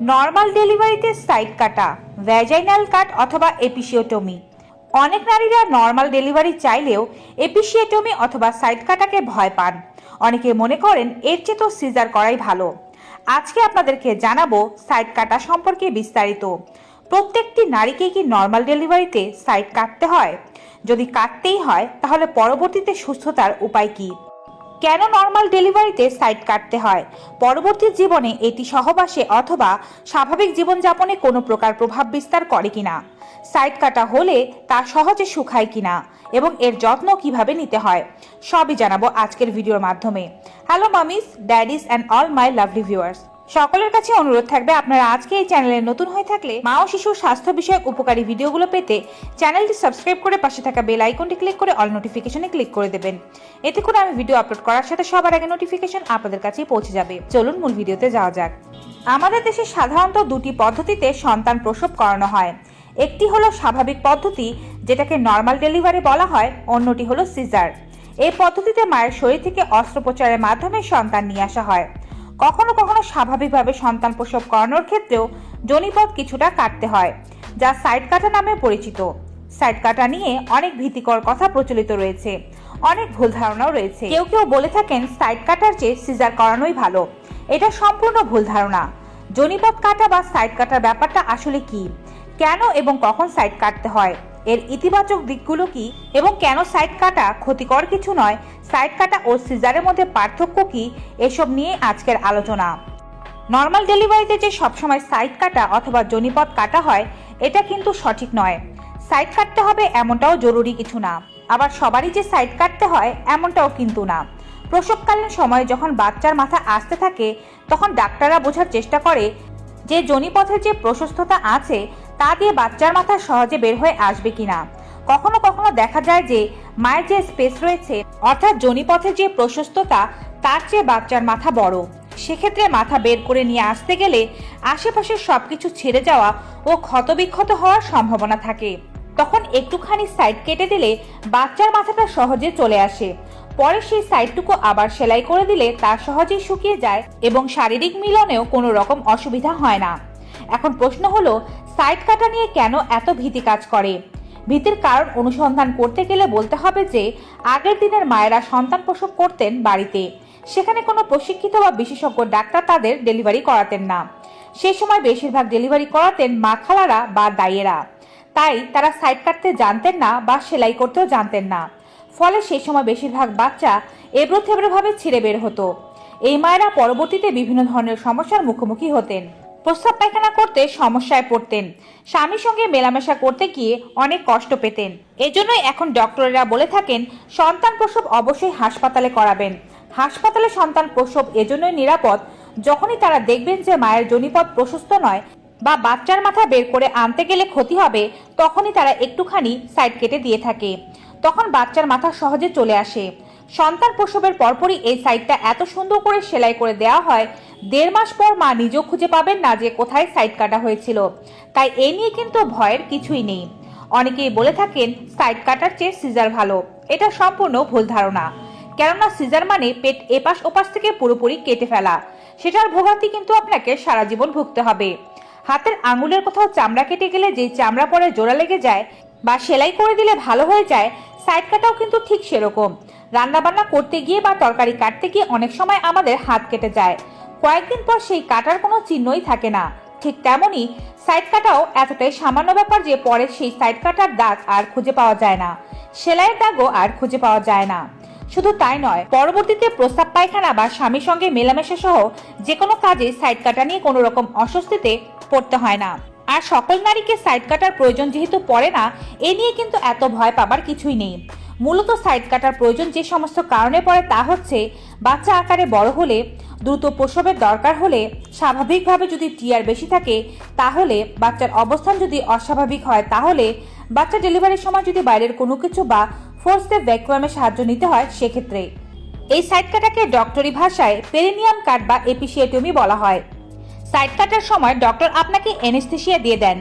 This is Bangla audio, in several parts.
নর্মাল ডেলিভারিতে সাইড কাটা ভ্যাজাইনাল কাট অথবা এপিসিওটমি অনেক নারীরা নর্মাল ডেলিভারি চাইলেও এপিসিওটমি অথবা সাইড কাটাকে ভয় পান। অনেকে মনে করেন এর চেয়ে তো সিজার করাই ভালো। আজকে আপনাদেরকে জানাব সাইড কাটা সম্পর্কে বিস্তারিত। প্রত্যেকটি নারীকে কি নর্মাল ডেলিভারিতে সাইড কাটতে হয়? যদি কাটতেই হয়, তাহলে পরবর্তীতে সুস্থতার উপায় কী? কেন নর্মাল ডেলিভারিতে সাইড কাটতে হয়? পরবর্তী জীবনে এটি সহবাসে অথবা স্বাভাবিক জীবনযাপনে কোনো প্রকার প্রভাব বিস্তার করে কিনা? সাইড কাটা হলে তা সহজে শুকায় কিনা? এবং এর যত্ন কীভাবে নিতে হয়? সবই জানাব আজকের ভিডিওর মাধ্যমে। Hello mummies daddies and all my lovely viewers সকলের কাছে অনুরোধ থাকবে আপনারা আজকে এই চ্যানেলে নতুন হয়ে থাকলে মা ও শিশুর স্বাস্থ্য বিষয়ক উপকারী ভিডিওগুলো পেতে চ্যানেলটি সাবস্ক্রাইব করে পাশে থাকা বেল আইকনটি ক্লিক করে অল নোটিফিকেশনে ক্লিক করে দেবেন। এতে করে আমি ভিডিও আপলোড করার সাথে সবার আগে নোটিফিকেশন আপনাদের কাছেই পৌঁছে যাবে। চলুন মূল ভিডিওতে যাওয়া যাক। আমাদের দেশে সাধারণত দুটি পদ্ধতিতে সন্তান প্রসব করানো হয়। একটি হলো স্বাভাবিক পদ্ধতি, যেটাকে নর্মাল ডেলিভারি বলা হয়, অন্যটি হলো সিজার। এই পদ্ধতিতে মায়ের শরীর থেকে অস্ত্রোপচারের মাধ্যমে সন্তান নিয়ে আসা হয়। কখনো কখনো স্বাভাবিকভাবে সন্তান প্রসব করানোর ক্ষেত্রেও জনিপথ কিছুটা কাটতে হয়, যা সাইড কাটা নামে পরিচিত। সাইড কাটা নিয়ে অনেক ভীতিকর কথা প্রচলিত রয়েছে, অনেক ভুল ধারণাও রয়েছে। কেউ কেউ বলে থাকেন সাইড কাটার চেয়ে সিজার করানোই ভালো, এটা সম্পূর্ণ ভুল ধারণা। জনিপথ কাটা বা সাইড কাটার ব্যাপারটা আসলে কি? কেন এবং কখন সাইড কাটতে হয়? এর ইতিবাচক দিকগুলো কি এবং কেন সাইড কাটা ক্ষতিকর কিছু নয়? সাইড কাটা ও সিজারের মধ্যে পার্থক্য কি? এসব নিয়ে আজকের আলোচনা। নর্মাল ডেলিভারিতে যে সবসময় সাইড কাটা অথবা জনিপথ কাটা হয়, এটা কিন্তু সঠিক নয়। সাইড কাটতে হবে এমনটাও জরুরি কিছু না। আবার সবারই যে সাইড কাটতে হয়, এমনটাও কিন্তু না। প্রসবকালীন সময়ে যখন বাচ্চার মাথা আসতে থাকে, তখন ডাক্তাররা বোঝার চেষ্টা করে যে জনিপথের যে প্রশস্ততা আছে তা দিয়ে বাচ্চার মাথা সহজে বের হয়ে আসবে কিনা? কখনো কখনো দেখা যায় যে মায়ের যে স্পেস রয়েছে, অর্থাৎ জনিপথের যে প্রশস্ততা, তার চেয়ে বাচ্চার মাথা বড়। সেক্ষেত্রে মাথা বের করে নিয়ে আসতে গেলে আশেপাশের সবকিছু ছেড়ে যাওয়া ও ক্ষতবিক্ষত হওয়ার সম্ভাবনা থাকে। তখন একটুখানি সাইড কেটে দিলে বাচ্চার মাথাটা সহজে চলে আসে। পরে সেই সাইডটুকু আবার সেলাই করে দিলে তা সহজেই শুকিয়ে যায় এবং শারীরিক মিলনেও কোনো রকম অসুবিধা হয় না। এখন প্রশ্ন হলো সাইট কাটা নিয়ে কেন এত ভীতি কাজ করে? ভীতির কারণ অনুসন্ধান করতে গেলে বলতে হবে যে, আগের দিনের মায়েরা সন্তান প্রসব করতেন বাড়িতে। সেখানে কোনো প্রশিক্ষিত বা বিশেষজ্ঞ ডাক্তার তাদের ডেলিভারি করাতেন না। সেই সময় বেশিরভাগ ডেলিভারি করাতেন মা খালারা বা দাইয়েরা। তাই তারা সাইড কাটতে জানতেন না বা সেলাই করতেও জানতেন না। ফলে সেই সময় বেশিরভাগ বাচ্চা এবড়ো থেবড়োভাবে ছিঁড়ে বের হতো। এই মায়েরা পরবর্তীতে বিভিন্ন ধরনের সমস্যার মুখোমুখি হতেন। প্রস্রাব পায়খানা করতে সমস্যায় পড়তেন। স্বামীর সঙ্গে মেলামেশা করতে গিয়ে অনেক কষ্ট পেতেন। এজন্যই এখন ডক্টরেরা বলে থাকেন, সন্তান প্রসব অবশ্যই হাসপাতালে করাবেন। হাসপাতালে সন্তান প্রসব এজন্যই নিরাপদ, যখনই তারা দেখবেন যে মায়ের জনিপথ প্রশস্ত নয় বা বাচ্চার মাথা বের করে আনতে গেলে ক্ষতি হবে, তখনই তারা একটুখানি সাইড কেটে দিয়ে থাকে। তখন বাচ্চার মাথা সহজে চলে আসে। সন্তান প্রসবের পরপরই এই সাইডটা এত সুন্দর করে সেলাই করে দেওয়া হয়, দেড় মাস পর মা নিজেও খুঁজে পাবেন না যে কোথায় সাইড কাটা হয়েছিল। তাই এ নিয়ে কিন্তু ভয়ের কিছুই নেই। অনেকেই বলে থাকেন সাইড কাটার চেয়ে সিজার ভালো। এটা সম্পূর্ণ ভুল ধারণা। কেননা সিজার মানে পেট এপাশ ওপাশ থেকে পুরোপুরি কেটে ফেলা। সেটার ভোগান্তি কিন্তু আপনাকে সারা জীবন ভুগতে হবে। হাতের আঙুলের কোথাও চামড়া কেটে গেলে যে চামড়া পরে জোড়া লেগে যায় বা সেলাই করে দিলে ভালো হয়ে যায় সাইড কাটাও কিন্তু ঠিক সেরকম। রান্নাবান্না করতে গিয়ে বা তরকারি কাটতে গিয়ে অনেক সময় আমাদের হাত কেটে যায়। কয়েকদিন পর সেই কাটার কোনো চিহ্নই থাকে না। ঠিক তেমনই সাইড কাটাও এতটাই সামান্য ব্যাপার যে পরে সেই সাইড কাটার দাগ আর খুঁজে পাওয়া যায় না। সেলাইয়ের দাগও আর খুঁজে পাওয়া যায় না। শুধু তাই নয়, পরবর্তীতে প্রস্তাব পায়খানা বা স্বামীর সঙ্গে মেলামেশা সহ যে কোনো কাজে সাইড কাটা নিয়ে কোনো রকম অস্বস্তিতে পড়তে হয় না। আর সকল নারীকে সাইড কাটার প্রয়োজন যেহেতু পড়ে না, এ নিয়ে কিন্তু এত ভয় পাবার কিছুই নেই। মূলত সাইড কাটার প্রয়োজন যে সমস্ত কারণে পড়ে তা হচ্ছে বাচ্চা আকারে বড় হলে, দ্রুত প্রসবের দরকার হলে স্বাভাবিকভাবে যদি টিয়ার বেশি থাকে, তাহলে বাচ্চার অবস্থান যদি অস্বাভাবিক হয়, তাহলে বাচ্চা ডেলিভারির সময় যদি বাইরের কোনো কিছু বা ফোর্স ফোর্সে ভ্যাকুয়ামে সাহায্য নিতে হয়, সেক্ষেত্রে। এই সাইড কাটাকে ডক্টরি ভাষায় পেরিনিয়াম কাট বা এপিসিয়েটমি বলা হয়। সাইড কাটার সময় ডক্টর আপনাকে এনেস্থেশিয়া দিয়ে দেন,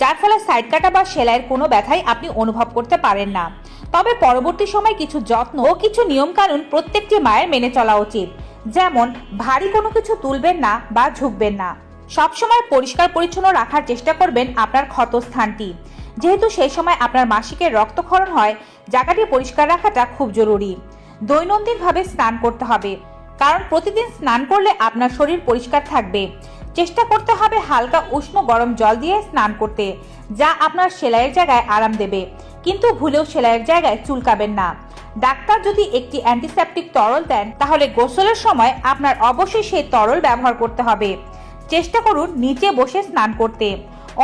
যার ফলে সাইড কাটা বা সেলাইয়ের কোনো ব্যথাই আপনি অনুভব করতে পারেন না। তবে পরবর্তী সময় কিছু যত্ন ও কিছু নিয়মকানুন প্রত্যেকটি মায়ের মেনে চলা উচিত। যেমন, ভারী কোনো কিছু তুলবেন না বা ঝুঁকবেন না। সবসময় পরিষ্কার পরিচ্ছন্ন রাখার চেষ্টা করবেন আপনার ক্ষত স্থানটি যেহেতু সেই সময় আপনার মাসিকের রক্তক্ষরণ হয়, জায়গাটি পরিষ্কার রাখাটা খুব জরুরি। দৈনন্দিনভাবে স্নান করতে হবে। কারণ প্রতিদিন স্নান করলে আপনার শরীর পরিষ্কার থাকবে। চেষ্টা করতে হবে হালকা উষ্ণ গরম জল দিয়ে স্নান করতে, যা আপনার সেলাইয়ের জায়গায় আরাম দেবে। কিন্তু ভুলেও সেলাইয়ের জায়গায় চুলকাবেন না। ডাক্তার যদি একটি অ্যান্টিসেপটিক তরল দেন, তাহলে গোসলের সময় আপনার অবশ্যই সেই তরল ব্যবহার করতে হবে। চেষ্টা করুন নিচে বসে স্নান করতে।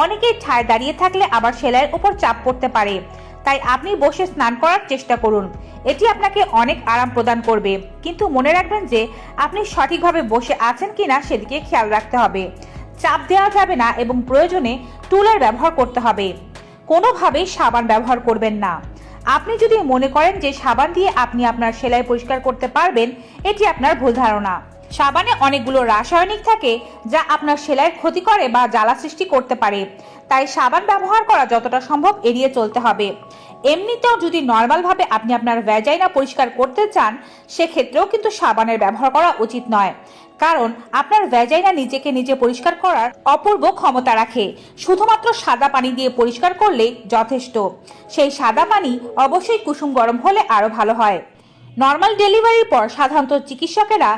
অনেকেই ঠায় দাঁড়িয়ে থাকলে আবার সেলাইয়ের উপর চাপ পড়তে পারে। তাই আপনি বসে স্নান করার চেষ্টা করুন। এটি আপনাকে অনেক আরাম প্রদান করবে। কিন্তু মনে রাখবেন যে, আপনি সঠিকভাবে বসে আছেন কিনা সেদিকে খেয়াল রাখতে হবে। চাপ দেওয়া যাবে না এবং প্রয়োজনে টুলের ব্যবহার করতে হবে। কোনোভাবেই সাবান ব্যবহার করবেন না। আপনি যদি মনে করেন যে সাবান দিয়ে আপনি আপনার সেলাই পরিষ্কার করতে পারবেন, এটি আপনার ভুল ধারণা। সাবানে অনেকগুলো রাসায়নিক থাকে যা আপনার সেলাইয়ের ক্ষতি করে বা জ্বালা সৃষ্টি করতে পারে। তাই সাবান ব্যবহার করা যতটা সম্ভব এড়িয়ে চলতে হবে। এমনিতেও যদি নর্মালভাবে আপনি আপনার ভ্যাজাইনা পরিষ্কার করতে চান, সেক্ষেত্রেও কিন্তু সাবানের ব্যবহার করা উচিত নয়। কারণ আপনার ভ্যাজাইনা নিজেকে নিজে পরিষ্কার করার অপূর্ব ক্ষমতা রাখে। শুধুমাত্র সাদা পানি দিয়ে পরিষ্কার করলেই যথেষ্ট। সেই সাদা পানি অবশ্যই কুসুম গরম হলে আরও ভালো হয়। নর্মাল ডেলিভারির পর সাধারণত চিকিৎসকেরা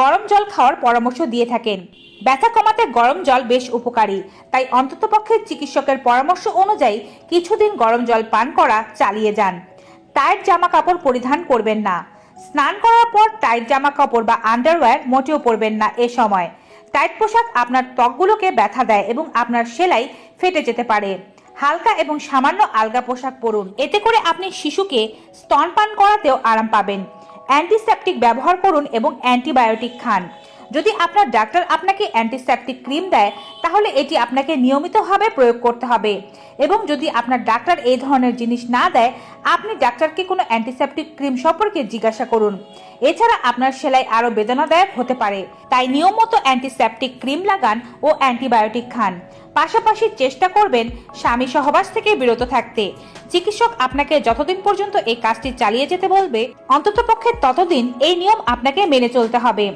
গরম জল খাওয়ার পরামর্শ দিয়ে থাকেন। ব্যথা কমাতে গরম জল বেশ উপকারী। তাই অন্ততপক্ষে চিকিৎসকের পরামর্শ অনুযায়ী কিছুদিন গরম জল পান করা চালিয়ে যান। টাইট জামা কাপড় পরিধান করবেন না। স্নান করার পর টাইট জামা কাপড় বা আন্ডারওয়্যার মোটেও পরবেন না এ সময়। টাইট পোশাক আপনার ত্বকগুলোকে ব্যথা দেয় এবং আপনার সেলাই ফেটে যেতে পারে। হালকা এবং সামান্য আলগা পোশাক পরুন। এতে করে আপনি শিশুকে স্তনপান করাতেও আরাম পাবেন। অ্যান্টিসেপটিক ব্যবহার করুন এবং অ্যান্টিবায়োটিক খান। যদি আপনার ডাক্তার আপনাকে অ্যান্টিসেপটিক ক্রিম দেয়, তাহলে এটি আপনাকে নিয়মিতভাবে প্রয়োগ করতে হবে। এবং যদি আপনার ডাক্তার এই ধরনের জিনিস না দেয়, আপনি ডাক্তারকে কোনো অ্যান্টিসেপটিক ক্রিম সম্পর্কে জিজ্ঞাসা করুন। এছাড়া আপনার সেলাই আরও বেদনাদায়ক হতে পারে। তাই নিয়ম মতো অ্যান্টিসেপটিক ক্রিম লাগান ও অ্যান্টিবায়োটিক খান। পাশাপাশি চেষ্টা করবেন স্বামী সহবাস থেকে বিরত থাকতে। চিকিৎসক আপনাকে যতদিন পর্যন্ত এই কাজটি চালিয়ে যেতে বলবে, অন্ততপক্ষে ততদিন এই নিয়ম আপনাকে মেনে চলতে হবে।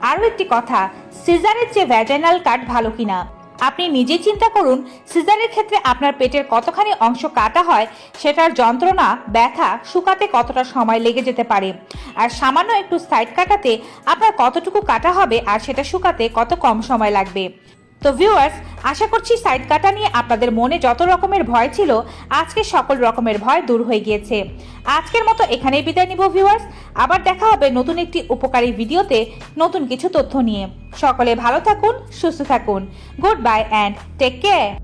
আরও একটি কথা, সিজারের চেয়ে ভ্যাজাইনাল কাট ভালো কিনা? আপনি নিজে চিন্তা করুন, সিজারের ক্ষেত্রে আপনার পেটের কতখানি অংশ কাটা হয়, সেটার যন্ত্রণা, ব্যথা শুকাতে কতটা সময় লেগে যেতে পারে। আর সামান্য একটু সাইড কাটাতে আপনার কতটুকু কাটা হবে আর সেটা শুকাতে কত কম সময় লাগবে। তো ভিউয়ার্স আশা করছি সাইড কাটা নিয়ে আপনাদের মনে যত রকমের ভয় ছিল, আজকে সকল রকমের ভয় দূর হয়ে গিয়েছে। আজকের মতো এখানেই বিদায় নিব ভিউয়ার্স আবার দেখা হবে নতুন একটি উপকারী ভিডিওতে নতুন কিছু তথ্য নিয়ে। সকলে ভালো থাকুন, সুস্থ থাকুন। Good bye and take care